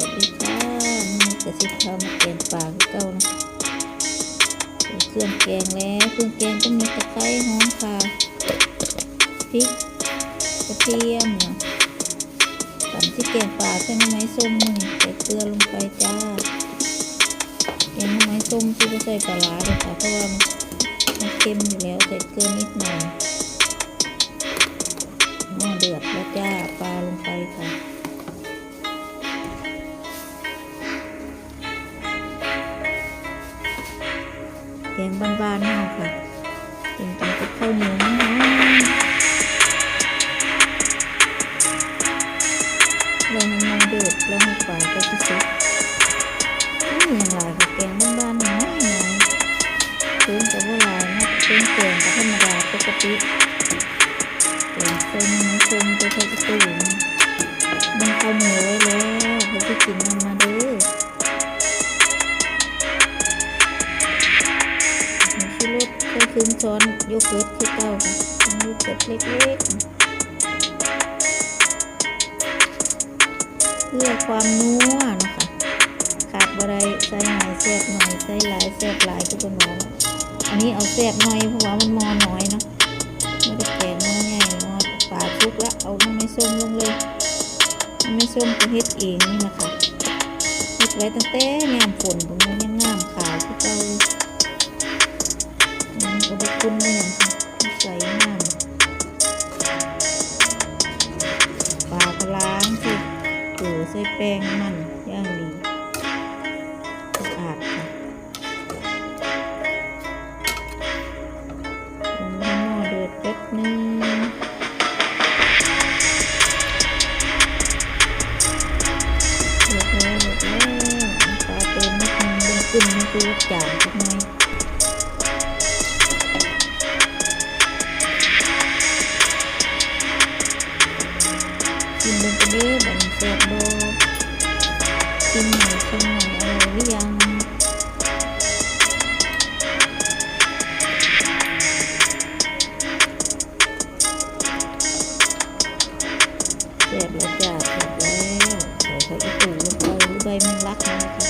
วัสดีค่ะนี่กระซิบข้าวมาแกงปลาเก่านะเครื่องแกงแล้วเครื่องแกงก็มีตะไคร้หอมค่ะพริกกระเทียมเนาะตำที่แกงปลาใส่น้ำไม้ส้มนี่ใส่เกลือลงไปจ้าแกงไม้ส้มที่ไม่ใส่ปลาร้าเลยค่ะเพราะว่ามันเค็มอยู่แล้วใส่เกลือนิดหน่อย งบ้านๆนี่ค่ะกินกันกับข้าวเหนียวนะเราให้มันเดือดเราให้ปลาก็ที่สุดนี่อย่างไรค่ะแกงบ้านๆน้อยน้อยเพิ่มกับว่าลายนะเพิ่มแกงกับธรรมดาปกติแกงใส่น้ำมันส้มไปใส่กระตุ้นมันข้าวเหนียวไว้แล้วเพื่อที่กินมันมาด้อชู รสใส่ครึ่งช้อนโยเกิร์ตคือเก่าค่ะเป็นโยเกิร์ตเล็กๆ เพื่อความนัวนะคะขาดบะไรใส่หน่อยแซ่บหน่อยใส่หลายแซ่บหลายก็จะน้ออันนี้เอาแซ่บหน่อยเพราะว่ามันมอน้อยเนาะไม่ได้แกงมอใหญ่มอปลาชุกแล้วเอาน้ำไม่ส้มลงเลยน้ำไม่ส้มก็เฮ็ดเองนี่แหละคะเฮ็ดไว้ตั้งแต่งามฝนผมมันยังงามขาวคือเก่า อยู่มันก็บคุณเลยอย่งที่ใส่น้ำปลากระล้างสิถูใส่แป้งมันย่างดีสะอาดค่ะลงหม้อเดือดแป๊บนึงเดือดแล้วเดือดแล้วปลาเติมนิดนึงเบิ่งกึ่งมันคือจางสักหน่อย กินเบนกระเด้บันเสียบโบกินหน่อยชิมหน่อยอร่อยหรือยังเสียบแล้วจ้าเสียบแล้วใส่ผักอีตูลงไปหรือใบแมงลักนี่นะคะ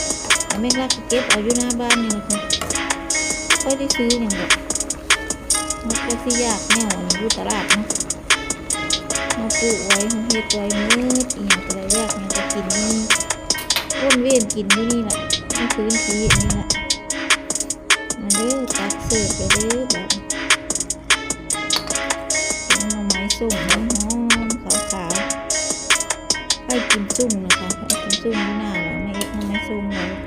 แต่แมงลักเก็บเอาอยู่หน้าบ้านนี่นะคะค่อยได้ซื้ออย่างแบบมันก็สิยากแน่วอันนี้อยู่ตลาดเนาะ มาปลูกไว้เฮ็ดไว้มืดอีหยังก็ได้แยกหยังก็กินนี่วนเวียนกินอยู่นี่แหละนี่พื้นที่อันนี้แหละมาเด้อตักเสิร์ฟไปเด้อแบบเป็นหน่อไม้ส้มหอมๆขาวๆให้กินซุ่มนะคะให้กินซุ่มที่หน้าเราไม่เอ็ดหน่อไม้ส้มเลย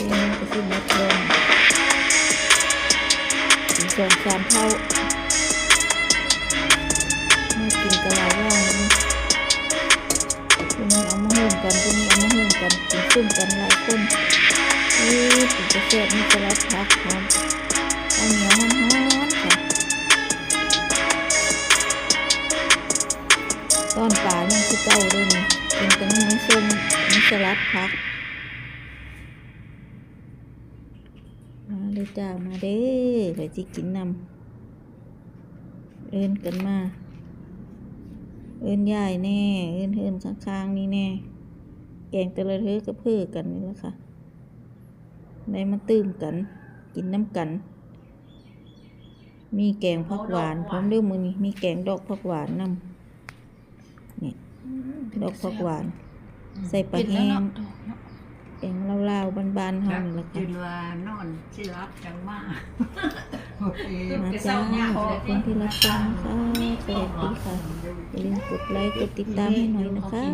เป็นกระสิบมดลงถึงสองสามเท่าไม่กินกระไรย่างนี่ตัวนี้เอามาหุ่มกันตัวนี้เอามาหุ่มกันกินซุ่มกันหลายคนเอ้ยถึงจะแซ่บนี่จะรับพักหอมข้าวเหนียวหอมๆค่ะตอนปลายังคือเก่าเลยนี่เป็นแต่น้ำมันส้มน้ำสลัดพัก มาเลยจ้ามาเด้อไปที่กินนำเอินกันมา เอินยายแน่ เอินเอินข้างๆนี่แน่ แกงแต่ละเธอกับเพื่อกันนี่แหละค่ะได้มาตื้มกัน กินน้ำกัน มีแกงผักหวานพร้อมเรื่องมือนี้มีแกงดอกผักหวานนำนี่ดอกผักหวาน ใส่ปลาแห้ง แกงลาวๆบานๆเฮานี่แหละจิค่ะนว่านอนสิรับจังมาโอเคมาจ้าขอบคุณที่รับฟังค่ะสวัสดีค่ะอย่าลืมกดไลค์กดติดตามให้หน่อยนะคะ